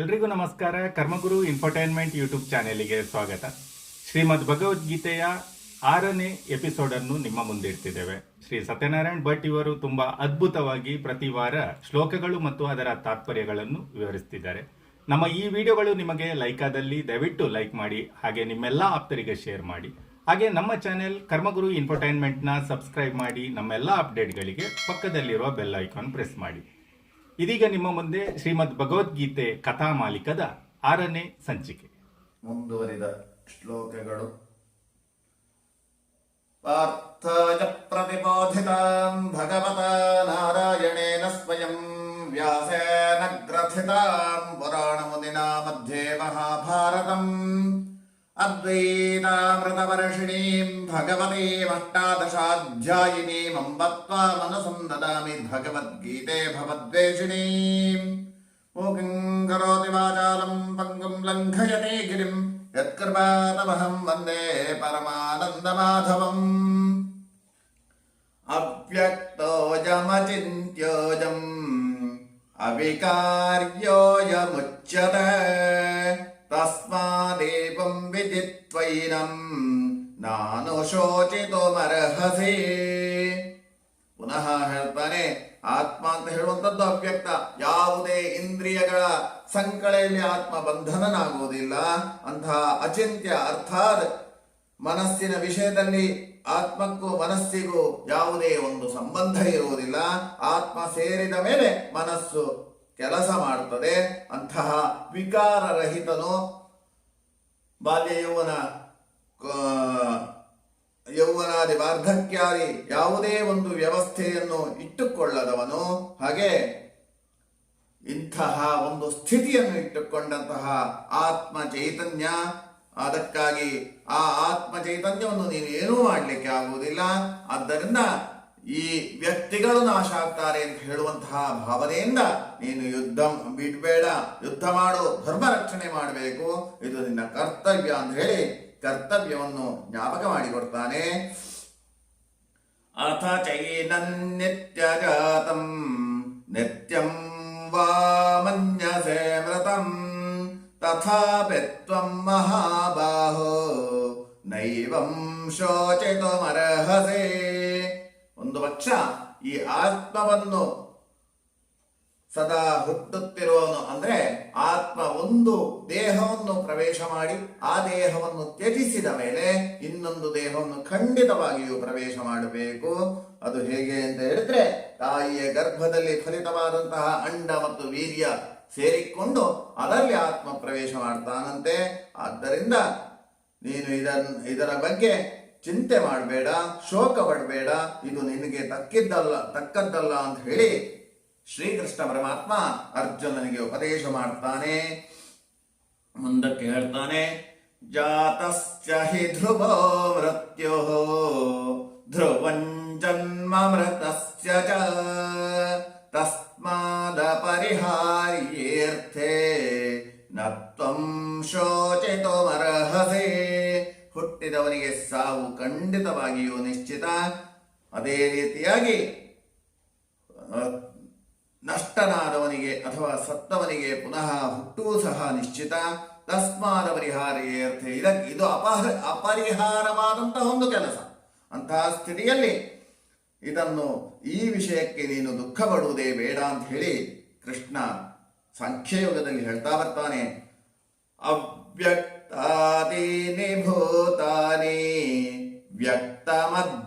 ಎಲ್ರಿಗೂ ನಮಸ್ಕಾರ. ಕರ್ಮಗುರು infotainment YouTube ಚಾನೆಲ್ಗೆ ಸ್ವಾಗತ. ಶ್ರೀಮದ್ ಭಗವದ್ಗೀತೆಯ ಆರನೇ ಎಪಿಸೋಡನ್ನು ನಿಮ್ಮ ಮುಂದೆ ಇಡ್ತಿದ್ದೇವೆ. ಶ್ರೀ ಸತ್ಯನಾರಾಯಣ್ ಭಟ್ ಇವರು ತುಂಬಾ ಅದ್ಭುತವಾಗಿ ಪ್ರತಿ ವಾರ ಶ್ಲೋಕಗಳು ಮತ್ತು ಅದರ ತಾತ್ಪರ್ಯಗಳನ್ನು ವಿವರಿಸ್ತಿದ್ದಾರೆ. ನಮ್ಮ ಈ ವಿಡಿಯೋಗಳು ನಿಮಗೆ ಲೈಕ್ ಆದಲ್ಲಿ ದಯವಿಟ್ಟು ಲೈಕ್ ಮಾಡಿ, ಹಾಗೆ ನಿಮ್ಮೆಲ್ಲ ಆಪ್ತರಿಗೆ ಶೇರ್ ಮಾಡಿ. ಹಾಗೆ ನಮ್ಮ ಚಾನೆಲ್ ಕರ್ಮಗುರು ಇನ್ಫರ್ಟೈನ್ಮೆಂಟ್ನ ಸಬ್ಸ್ಕ್ರೈಬ್ ಮಾಡಿ, ನಮ್ಮೆಲ್ಲ ಅಪ್ಡೇಟ್ಗಳಿಗೆ ಪಕ್ಕದಲ್ಲಿರುವ ಬೆಲ್ ಐಕಾನ್ ಪ್ರೆಸ್ ಮಾಡಿ. ಇದೀಗ ನಿಮ್ಮ ಮುಂದೆ ಶ್ರೀಮದ್ ಭಗವದ್ಗೀತೆ ಕಥಾ ಮಾಲಿಕದ ಆರನೇ ಸಂಚಿಕೆ. ಮುಂದುವರಿದ ಶ್ಲೋಕಗಳು. ಪಾರ್ಥಾಯ ಪ್ರತಿಬೋಧಿತಾಂ ಭಗವತ ನಾರಾಯಣೇನ ಸ್ವಯಂ ವ್ಯಾಸೇನ ಗ್ರಥಿತಾಂ ಪುರಾಣಮುನಿನಾ ಮಧ್ಯೆ ಮಹಾಭಾರತಂ. अद्वैतामृतवर्षिणीम् भगवतीमष्टादशाध्यायिनीमम् बत्वा मनसम् ददामि भगवद्गीते भवद्वेषिणीम्। मूकम् करोति वाचालम् पङ्गुम् पङ्गम् लङ्घयति गिरिम् यत्कृपातमहम् वन्दे परमानन्दमाधवम्। अव्यक्तोऽयमचिन्त्योऽयम् अव्यक्तोऽजमचिन्त्योजम् अविकार्योऽयमुच्यत ತಸ್ಮಾದೇವಂ ವಿದಿತ್ವೈನಂ ನಾನು ಶೋಚಿತುಮರ್ಹಸಿ ಪುನಃ ಹೇಳ್ತಾನೆ ಆತ್ಮ ಅಂತ ಹೇಳುವಂಥದ್ದು ಅವ್ಯಕ್ತ. ಯಾವುದೇ ಇಂದ್ರಿಯಗಳ ಸಂಕಳೆಯಲ್ಲಿ ಆತ್ಮ ಬಂಧನನಾಗುವುದಿಲ್ಲ ಅಂತಹ ಅಚಿಂತ್ಯ ಅರ್ಥಾತ್ ಮನಸ್ಸಿನ ವಿಷಯದಲ್ಲಿ ಆತ್ಮಕ್ಕೂ ಮನಸ್ಸಿಗೂ ಯಾವುದೇ ಒಂದು ಸಂಬಂಧ ಇರುವುದಿಲ್ಲ. ಆತ್ಮ ಸೇರಿದ ಮೇಲೆ ಮನಸ್ಸು ಕೆಲಸ ಮಾಡುತ್ತದೆ ಅಂತಹ ವಿಕಾರರಹಿತನು ಬಾಲ್ಯ ಯೌವನ ಯೌವನಾದಿ ವಾರ್ಧಕ್ಯಾದಿ ಯಾವುದೇ ಒಂದು ವ್ಯವಸ್ಥೆಯನ್ನು ಇಟ್ಟುಕೊಳ್ಳದವನು, ಹಾಗೆ ಇಂತಹ ಒಂದು ಸ್ಥಿತಿಯನ್ನು ಇಟ್ಟುಕೊಂಡಂತಹ ಆತ್ಮ ಚೈತನ್ಯ, ಅದಕ್ಕಾಗಿ ಆ ಆತ್ಮ ಚೈತನ್ಯವನ್ನು ನೀನು ಏನೂ ಮಾಡಲಿಕ್ಕೆ ಆಗುವುದಿಲ್ಲ. ಆದ್ದರಿಂದ ಈ ವ್ಯಕ್ತಿಗಳು ನಾಶ ಆಗ್ತಾರೆ ಅಂತ ಹೇಳುವಂತಹ ಭಾವನೆಯಿಂದ ನೀನು ಯುದ್ಧ ಬಿಡಬೇಡ, ಯುದ್ಧ ಮಾಡು, ಧರ್ಮ ರಕ್ಷಣೆ ಮಾಡಬೇಕು. ಇದು ನಿನ್ನ ಕರ್ತವ್ಯ ಅಂತ ಹೇಳಿ ಕರ್ತವ್ಯವನ್ನು ಜ್ಞಾಪಕ ಮಾಡಿಕೊಡ್ತಾನೆ. ಅಥ ಜಾತಂ ನಿತ್ಯಂ ವಾ ಮನ್ಯಸೆ ಮೃತಂ ತ್ವಂ ಮಹಾಬಾಹೋ, ನೈವಂ ಶೋಚಿತುಮರ್ಹಸೆ. ಒಂದು ಪಕ್ಷ ಈ ಆತ್ಮವನ್ನು ಸದಾ ಹುಟ್ಟುತ್ತಿರುವವನು ಅಂದ್ರೆ ಆತ್ಮ ಒಂದು ದೇಹವನ್ನು ಪ್ರವೇಶ ಮಾಡಿ ಆ ದೇಹವನ್ನು ತ್ಯಜಿಸಿದ ಮೇಲೆ ಇನ್ನೊಂದು ದೇಹವನ್ನು ಖಂಡಿತವಾಗಿಯೂ ಪ್ರವೇಶ ಮಾಡಬೇಕು. ಅದು ಹೇಗೆ ಅಂತ ಹೇಳಿದ್ರೆ ತಾಯಿಯ ಗರ್ಭದಲ್ಲಿ ಫಲಿತವಾದಂತಹ ಅಂಡ ಮತ್ತು ವೀರ್ಯ ಸೇರಿಕೊಂಡು ಅದರಲ್ಲಿ ಆತ್ಮ ಪ್ರವೇಶ ಮಾಡ್ತಾನಂತೆ. ಆದ್ದರಿಂದ ನೀನು ಇದನ್ ಇದರ ಬಗ್ಗೆ ಚಿಂತೆ ಮಾಡಬೇಡ, ಶೋಕ ಪಡಬೇಡ, ಇದು ನಿನಗೆ ತಕ್ಕಿದ್ದಲ್ಲ, ತಕ್ಕದ್ದಲ್ಲ ಅಂತ ಹೇಳಿ ಶ್ರೀಕೃಷ್ಣ ಪರಮಾತ್ಮ ಅರ್ಜುನನಿಗೆ ಉಪದೇಶ ಮಾಡ್ತಾನೆ. ಮುಂದಕ್ಕೆ ಹೇಳ್ತಾನೆ ಜಾತಶ್ಚ ಹಿ ಧ್ರುವೋ ಮೃತ್ಯು ಧ್ರುವಂ ಜನ್ಮ ಖಂಡಿತವಾಗಿಯೂ ನಿಶ್ಚಿತ. ಅದೇ ರೀತಿಯಾಗಿ ನಷ್ಟನಾದವನಿಗೆ ಅಥವಾ ಸತ್ತವನಿಗೆ ಪುನಃ ಹುಟ್ಟೂ ಸಹ ನಿಶ್ಚಿತ. ತಸ್ಮಾದ ಪರಿಹಾರ್ಯರ್ಥೆ ಇದಕ್ಕೆ ಇದು ಅಪಹ, ಅಪರಿಹಾರವಾದಂತಹ ಒಂದು ಕೆಲಸ. ಅಂತಹ ಸ್ಥಿತಿಯಲ್ಲಿ ಇದನ್ನು ಈ ವಿಷಯಕ್ಕೆ ನೀನು ದುಃಖ ಪಡುವುದೇ ಬೇಡ ಅಂತ ಹೇಳಿ ಕೃಷ್ಣ ಸಂಖ್ಯೆಯುಗದಲ್ಲಿ ಹೇಳ್ತಾ ಬರ್ತಾನೆ. ಅವ್ಯಕ್ತಾದೀನಿ ಭೂತಾನಿ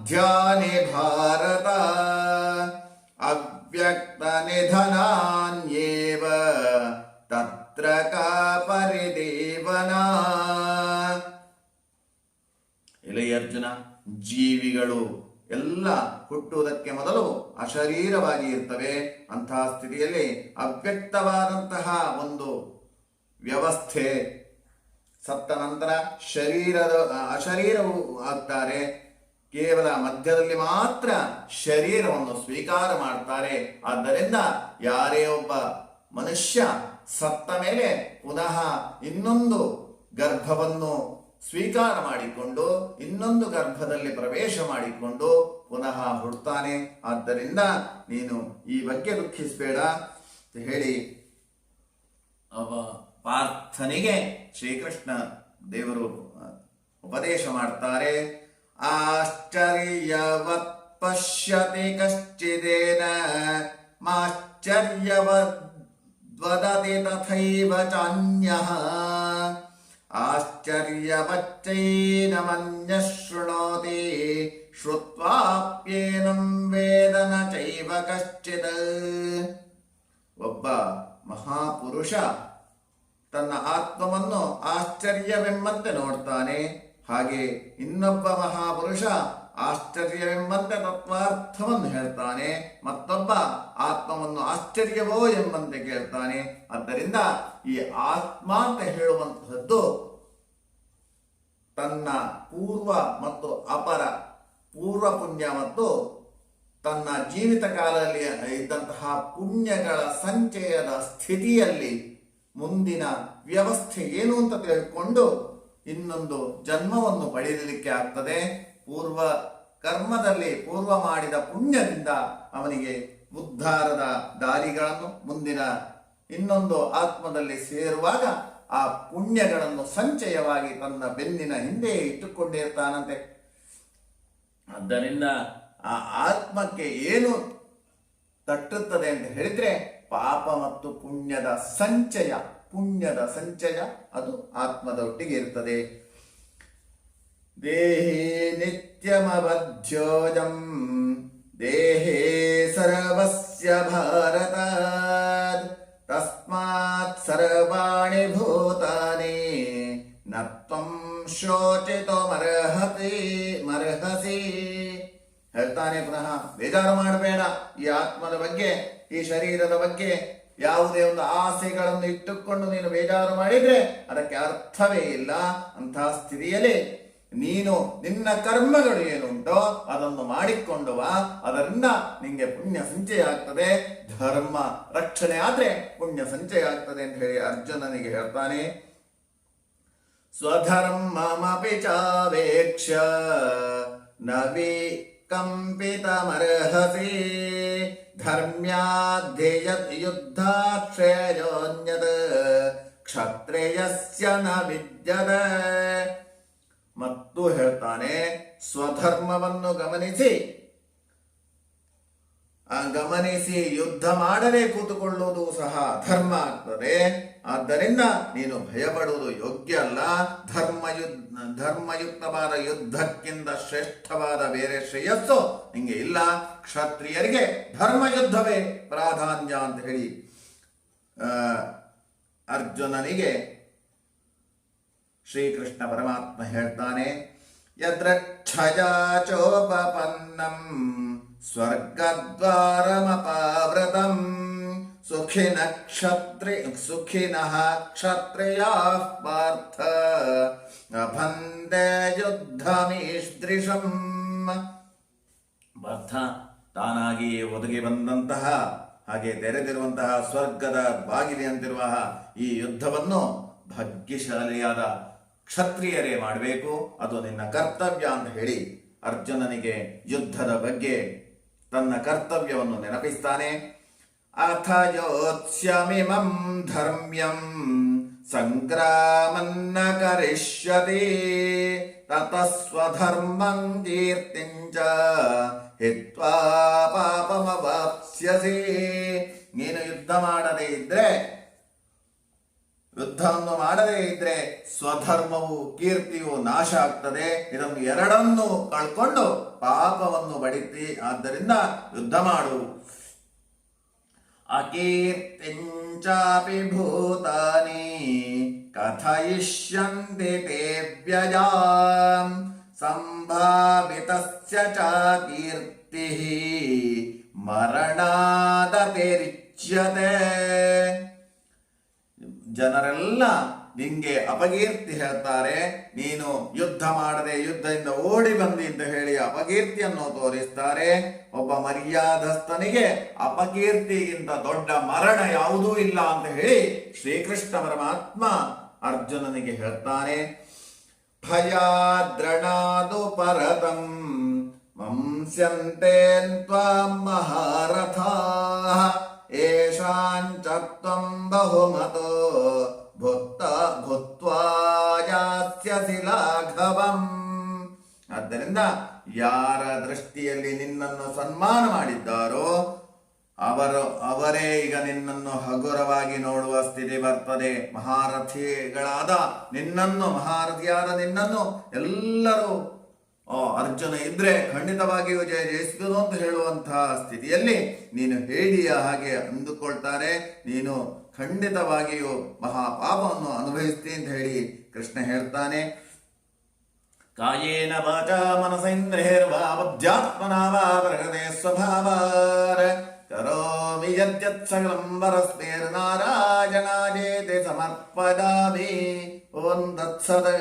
ಮಧ್ಯಾನಿ ಭಾರತ ನಿಧನಾನ್ಯೇವ ತತ್ರ ಕಾ ಪರಿದೇವನ ಅರ್ಜುನ ಜೀವಿಗಳು ಎಲ್ಲ ಹುಟ್ಟುವುದಕ್ಕೆ ಮೊದಲು ಅಶರೀರವಾಗಿ ಇರ್ತವೆ. ಅಂತಹ ಸ್ಥಿತಿಯಲ್ಲಿ ಅವ್ಯಕ್ತವಾದಂತಹ ಒಂದು ವ್ಯವಸ್ಥೆ. ಸತ್ತ ನಂತರ ಶರೀರದ, ಅಶರೀರವು ಆಗ್ತಾರೆ. ಕೇವಲ ಮಧ್ಯದಲ್ಲಿ ಮಾತ್ರ ಶರೀರವನ್ನು ಸ್ವೀಕಾರ ಮಾಡ್ತಾರೆ. ಆದ್ದರಿಂದ ಯಾರೇ ಒಬ್ಬ ಮನುಷ್ಯ ಸತ್ತ ಮೇಲೆ ಪುನಃ ಇನ್ನೊಂದು ಗರ್ಭವನ್ನು ಸ್ವೀಕಾರ ಮಾಡಿಕೊಂಡು, ಇನ್ನೊಂದು ಗರ್ಭದಲ್ಲಿ ಪ್ರವೇಶ ಮಾಡಿಕೊಂಡು ಪುನಃ ಹುಡ್ತಾನೆ. ಆದ್ದರಿಂದ ನೀನು ಈ ಬಗ್ಗೆ ದುಃಖಿಸಬೇಡ. ಹೇಳಿ, ಅವ ಪಾರ್ಥನಿಗೆ ಶ್ರೀಕೃಷ್ಣ ದೇವರು ಉಪದೇಶ ಮಾಡ್ತಾರೆ. ಆಶ್ಚರ್ಯವತ್ ಪಶ್ಯತಿ ಕಶ್ಚಿದೇನ ಮಾಶ್ಚರ್ಯವದ್ ವದತಿ ತಥೈವ ಚಾನ್ಯಃ ಆಶ್ಚರ್ಯವಚ್ಚೈನಮನ್ಯಃ ಶೃಣೋತಿ ಶ್ರುತ್ವಾಪ್ಯೇನಂ ವೇದ ನ ಚೈವ ಕಶ್ಚಿತ್ ಒಬ್ಬ ಮಹಾಪುರುಷ ತನ್ನ ಆತ್ಮವನ್ನು ಆಶ್ಚರ್ಯವೆಂಬಂತೆ ನೋಡ್ತಾನೆ ಹಾಗೆ ಇನ್ನೊಬ್ಬ ಮಹಾಪುರುಷ ಆಶ್ಚರ್ಯವೆಂಬಂತೆ ತತ್ವಾರ್ಥವನ್ನು ಹೇಳ್ತಾನೆ, ಮತ್ತೊಬ್ಬ ಆತ್ಮವನ್ನು ಆಶ್ಚರ್ಯವೋ ಎಂಬಂತೆ ಕೇಳ್ತಾನೆ. ಆದ್ದರಿಂದ ಈ ಆತ್ಮ ಅಂತ ಹೇಳುವಂತಹದ್ದು ತನ್ನ ಪೂರ್ವ ಮತ್ತು ಅಪರ ಪೂರ್ವ ಪುಣ್ಯ ಮತ್ತು ತನ್ನ ಜೀವಿತ ಕಾಲದಲ್ಲಿ ಇದ್ದಂತಹ ಪುಣ್ಯಗಳ ಸಂಚಯದ ಸ್ಥಿತಿಯಲ್ಲಿ ಮುಂದಿನ ವ್ಯವಸ್ಥೆ ಏನು ಅಂತ ತಿಳ್ಕೊಂಡು ಇನ್ನೊಂದು ಜನ್ಮವನ್ನು ಪಡೆಯಲಿಕ್ಕೆ ಆಗ್ತದೆ. ಪೂರ್ವ ಕರ್ಮದಲ್ಲಿ ಪೂರ್ವ ಮಾಡಿದ ಪುಣ್ಯದಿಂದ ಅವನಿಗೆ ಉದ್ಧಾರದ ದಾರಿಗಳನ್ನು ಮುಂದಿನ ಇನ್ನೊಂದು ಆತ್ಮದಲ್ಲಿ ಸೇರುವಾಗ ಆ ಪುಣ್ಯಗಳನ್ನು ಸಂಚಯವಾಗಿ ತನ್ನ ಬೆನ್ನಿನ ಹಿಂದೆ ಇಟ್ಟುಕೊಂಡಿರ್ತಾನಂತೆ. ಆದ್ದರಿಂದ ಆ ಆತ್ಮಕ್ಕೆ ಏನು ತಟ್ಟುತ್ತದೆ ಅಂತ ಹೇಳಿದ್ರೆ ಪಾಪ ಮತ್ತು ಪುಣ್ಯದ ಸಂಚಯ. ಪುಣ್ಯದ ಸಂಚಯ ಅದು ಆತ್ಮದ ಒಟ್ಟಿಗೆ ಇರ್ತದೆ ದೇಹೇ ನಿತ್ಯಮಬದ್ಯೋಜಂ ದೇಹೇ ಸರ್ವಸ್ಯ ಭಾರತ ತಸ್ಮಾತ್ ಸರ್ವಾಣಿ ಭೂತಾನಿ ನತ್ವಂ ಶೋಚಿತೋ ಶೋಚಿತುಮರ್ಹತಿ ಮರ್ಹಸಿ. ಹೇಳ್ತಾನೆ ಪುನಃ, ಬೇಜಾರು ಮಾಡಬೇಡ ಈ ಆತ್ಮದ ಬಗ್ಗೆ, ಈ ಶರೀರದ ಬಗ್ಗೆ. ಯಾವುದೇ ಒಂದು ಆಸೆಗಳನ್ನು ಇಟ್ಟುಕೊಂಡು ನೀನು ಬೇಜಾರು ಮಾಡಿದ್ರೆ ಅದಕ್ಕೆ ಅರ್ಥವೇ ಇಲ್ಲ. ಅಂತಹ ಸ್ಥಿತಿಯಲ್ಲಿ ನೀನು ನಿನ್ನ ಕರ್ಮಗಳು ಏನುಂಟೋ ಅದನ್ನು ಮಾಡಿಕೊಂಡುವ. ಅದರಿಂದ ನಿಮಗೆ ಪುಣ್ಯ ಸಂಚಯ ಆಗ್ತದೆ. ಧರ್ಮ ರಕ್ಷಣೆ ಆದ್ರೆ ಪುಣ್ಯ ಸಂಚಯ ಆಗ್ತದೆ ಅಂತ ಹೇಳಿ ಅರ್ಜುನನಿಗೆ ಹೇಳ್ತಾನೆ. ಸ್ವಧರ್ಮಮಪಿ ಚಾವೇಕ್ಷ ನವಿ ವಿಕಂಪಿತಮರ್ಹಸಿ ಯುದ್ಧಾಶ್ರಯೋನ್ಯದ ಕ್ಷತ್ರಿಯಸ್ಯ ನ ವಿದ್ಯದ ಮತ್ತು ಹೇಳ್ತಾನೆ ಸ್ವಧರ್ಮವನ್ನು ಗಮನಿಸಿ ಗಮನಿಸಿ ಯುದ್ಧ ಮಾಡದೆ ಕೂತುಕೊಳ್ಳುವುದು ಸಹ ಧರ್ಮ ಆಗ್ತದೆ. ಆದ್ದರಿಂದ ನೀನು ಭಯಪಡುವುದು ಯೋಗ್ಯ ಅಲ್ಲ. ಧರ್ಮ ಧರ್ಮಯುಕ್ತವಾದ ಯುದ್ಧಕ್ಕಿಂತ ಶ್ರೇಷ್ಠವಾದ ಬೇರೆ ಶ್ರೇಯಸ್ಸು ನಿಂಗೆ ಇಲ್ಲ. ಕ್ಷತ್ರಿಯರಿಗೆ ಧರ್ಮ ಯುದ್ಧವೇ ಪ್ರಾಧಾನ್ಯ ಅಂತ ಹೇಳಿ ಅರ್ಜುನನಿಗೆ ಶ್ರೀಕೃಷ್ಣ ಪರಮಾತ್ಮ ಹೇಳ್ತಾನೆ ಯದ್ರ ಚೋಪಪನ್ನಂ ಸ್ವರ್ಗದ್ವಾರಮಪಾವೃತಂ ಸುಖಿನ क्षत्रि सुखिनः क्षत्रियाः ಪಾರ್ಥ अभन्ते ಯುದ್ಧಮೀಶ್ದೃಶಂ ಪಾರ್ಥ ತಾನಾಗಿಯೇ ಒದಗಿ ಬಂದಂತಹ, ಹಾಗೆ ತೆರೆದಿರುವಂತಹ ಸ್ವರ್ಗದ ಬಾಗಿಲಿನಂತಿರುವ ಈ ಯುದ್ಧವನ್ನು ಭಾಗ್ಯಶಾಲಿಯಾದ ಕ್ಷತ್ರಿಯರೇ ಮಾಡಬೇಕು. ಅದು ನಿನ್ನ ಕರ್ತವ್ಯ ಅಂತ ಹೇಳಿ ಅರ್ಜುನನಿಗೆ ಯುದ್ಧದ ಬಗ್ಗೆ ತನ್ನ ಕರ್ತವ್ಯವನ್ನು ನೆನಪಿಸ್ತಾನೆ. ಅಥ ಯೋತ್ಸ್ಯಮಿಮಂ ಧರ್ಮ್ಯಂ ಸಂಗ್ರಾಮನ್ನ ಕರಿಷ್ಯತಿ ತತಸ್ವಧರ್ಮಂ ಕೀರ್ತಿಂಚ ಹಿತ್ವಾ ಪಾಪಮವಾಪ್ಸ್ಯಸಿ. ನೀನು ಯುದ್ಧ ಮಾಡದೇ ಇದ್ರೆ ಯುದ್ಧವನ್ನು ಮಾಡದೇ ಇದ್ರೆ ಸ್ವಧರ್ಮವು, ಕೀರ್ತಿಯು ನಾಶ ಆಗ್ತದೆ. ಇದನ್ನು ಎರಡನ್ನು ಕಳ್ಕೊಂಡು ಪಾಪವನ್ನು ಬಡಿತಿ ಆದ್ದರಿಂದ ಯುದ್ಧ ಮಾಡು. ಅಕೀರ್ತಿಂಚಾಪಿ ಭೂತಾನಿ ಕಥಯಿಷ್ಯಂತೆ ತೇ ವ್ಯಜಾಂ ಸಂಭಾವಿತಸ್ಯ ಚ ಮರಣಾದ ಮರಣಾದತಿರಿಚ್ಯತೆ. ಜನರೆಲ್ಲ ನಿಂಗೆ ಅಪಕೀರ್ತಿ ಹೇಳ್ತಾರೆ, ನೀನು ಯುದ್ಧ ಮಾಡದೆ ಯುದ್ಧದಿಂದ ಓಡಿ ಬಂದಿ ಅಂತ ಹೇಳಿ ಅಪಕೀರ್ತಿಯನ್ನು ತೋರಿಸ್ತಾರೆ. ಒಬ್ಬ ಮರ್ಯಾದಸ್ಥನಿಗೆ ಅಪಕೀರ್ತಿಗಿಂತ ದೊಡ್ಡ ಮರಣ ಯಾವುದೂ ಇಲ್ಲ ಅಂತ ಹೇಳಿ ಶ್ರೀಕೃಷ್ಣ ಪರಮಾತ್ಮ ಅರ್ಜುನನಿಗೆ ಹೇಳ್ತಾನೆ ಭಯಾದ್ರಣಾದು ಪರತಂ ಮಂಸ್ಯಂತೆ ತ್ವಾಂ ಏಷಾಂಚತ್ವಂ ಬಹುಮತೋ ಭುತ್ತ ಲಾಘವಂ ಆದ್ದರಿಂದ ಯಾರ ದೃಷ್ಟಿಯಲ್ಲಿ ನಿನ್ನನ್ನು ಸನ್ಮಾನ ಮಾಡಿದ್ದಾರೋ ಅವರು, ಅವರೇ ಈಗ ನಿನ್ನನ್ನು ಹಗುರವಾಗಿ ನೋಡುವ ಸ್ಥಿತಿ ಬರ್ತದೆ. ಮಹಾರಥಿಗಳಾದ ನಿನ್ನನ್ನು, ಮಹಾರಥಿಯಾದ ನಿನ್ನನ್ನು ಎಲ್ಲರೂ ಅರ್ಜುನ ಇದ್ರೆ ಖಂಡಿತವಾಗಿಯೂ ಜಯ ಜಯಿಸಿದನು ಅಂತ ಹೇಳುವಂತಹ ಸ್ಥಿತಿಯಲ್ಲಿ ನೀನು ಹೇಳಿಯ ಹಾಗೆ ಅಂದುಕೊಳ್ತಾರೆ. ನೀನು ಖಂಡಿತವಾಗಿಯೂ ಮಹಾಪಾಪವನ್ನು ಅನುಭವಿಸ್ತೀನಿ ಅಂತ ಹೇಳಿ ಕೃಷ್ಣ ಹೇಳ್ತಾನೆ. ಕಾಯೇನ ವಾಚ ಮನಸೇಂದ್ರಿಯರ್ವಾ ಸ್ವಭಾವ ವಾ ಪ್ರಕೃತೆ ಸ್ವಭಾವಾರ ಕರೋಮಿ ಯದ್ಯತ್ ಸಕಲಂ ಸಮರ್ಪಯಾಮಿ ಓಂ ತತ್ಸತ್.